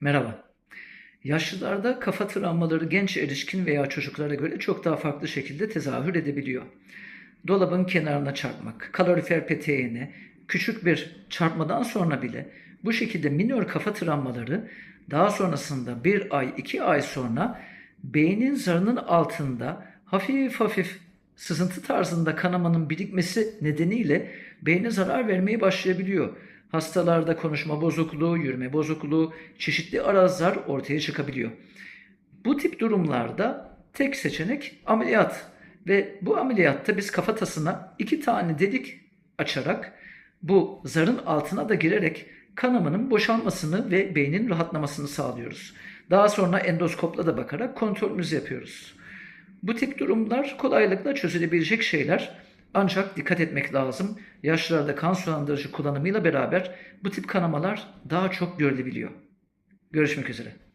Merhaba. Yaşlılarda kafa travmaları genç erişkin veya çocuklara göre çok daha farklı şekilde tezahür edebiliyor. Dolabın kenarına çarpmak, kalorifer peteğine, küçük bir çarpmadan sonra bile bu şekilde minör kafa travmaları daha sonrasında bir ay, iki ay sonra beynin zarının altında hafif hafif sızıntı tarzında kanamanın birikmesi nedeniyle beyne zarar vermeye başlayabiliyor. Hastalarda konuşma bozukluğu, yürüme bozukluğu, çeşitli arazlar ortaya çıkabiliyor. Bu tip durumlarda tek seçenek ameliyat ve bu ameliyatta biz kafatasına iki tane delik açarak bu zarın altına da girerek kanamanın boşalmasını ve beynin rahatlamasını sağlıyoruz. Daha sonra endoskopla da bakarak kontrolümüzü yapıyoruz. Bu tip durumlar kolaylıkla çözülebilecek şeyler. Ancak dikkat etmek lazım. Yaşlılarda kan sulandırıcı kullanımıyla beraber bu tip kanamalar daha çok görülebiliyor. Görüşmek üzere.